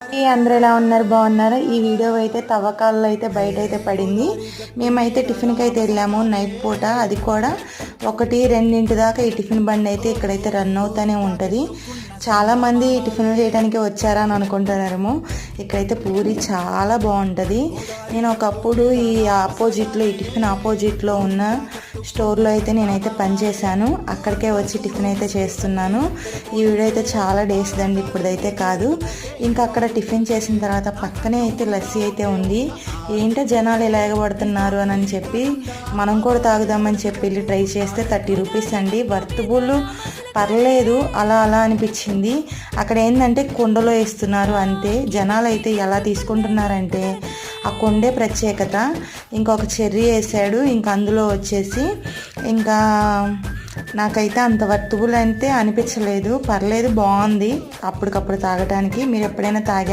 అందరూ ఎలా ఉన్నారు? బాగున్నారు? ఈ వీడియో అయితే తవ్వకాల్లో అయితే బయట అయితే పడింది. మేమైతే టిఫిన్కి అయితే వెళ్ళాము నైట్ పూట. అది కూడా ఒకటి రెండింటి దాకా ఈ టిఫిన్ బండి అయితే ఇక్కడైతే రన్ అవుతూనే ఉంటుంది. చాలామంది టిఫిన్లు చేయడానికి వచ్చారని అనుకుంటున్నారేమో. ఇక్కడైతే పూరి చాలా బాగుంటుంది. నేను ఒకప్పుడు ఈ ఆపోజిట్లో ఈ టిఫిన్ ఆపోజిట్లో ఉన్న స్టోర్లో అయితే నేనైతే పనిచేశాను అక్కడికే వచ్చి టిఫిన్ అయితే చేస్తున్నాను. ఈ వీడియో అయితే చాలా డేస్ దండి ఇప్పుడైతే కాదు. ఇంకా అక్కడ టిఫిన్ చేసిన తర్వాత పక్కనే అయితే లస్సీ అయితే ఉంది. ఏంటో జనాలు ఇలా ఎగబడుతున్నారు అని అని చెప్పి మనం కూడా తాగుదామని చెప్పి వెళ్ళి ట్రై చేస్తే థర్టీ రూపీస్ అండి. వర్తబుల్ పర్లేదు అలా అలా అనిపించింది. అక్కడ ఏంటంటే కుండలో వేస్తున్నారు అంతే. జనాలు అయితే ఎలా తీసుకుంటున్నారంటే ఆ కొండే ప్రత్యేకత. ఇంకొక చెర్రీ వేసాడు. ఇంకా అందులో వచ్చేసి ఇంకా నాకైతే అంత వర్తబుల్ అయితే అనిపించలేదు. పర్లేదు బాగుంది. అప్పటికప్పుడు తాగడానికి మీరు ఎప్పుడైనా తాగా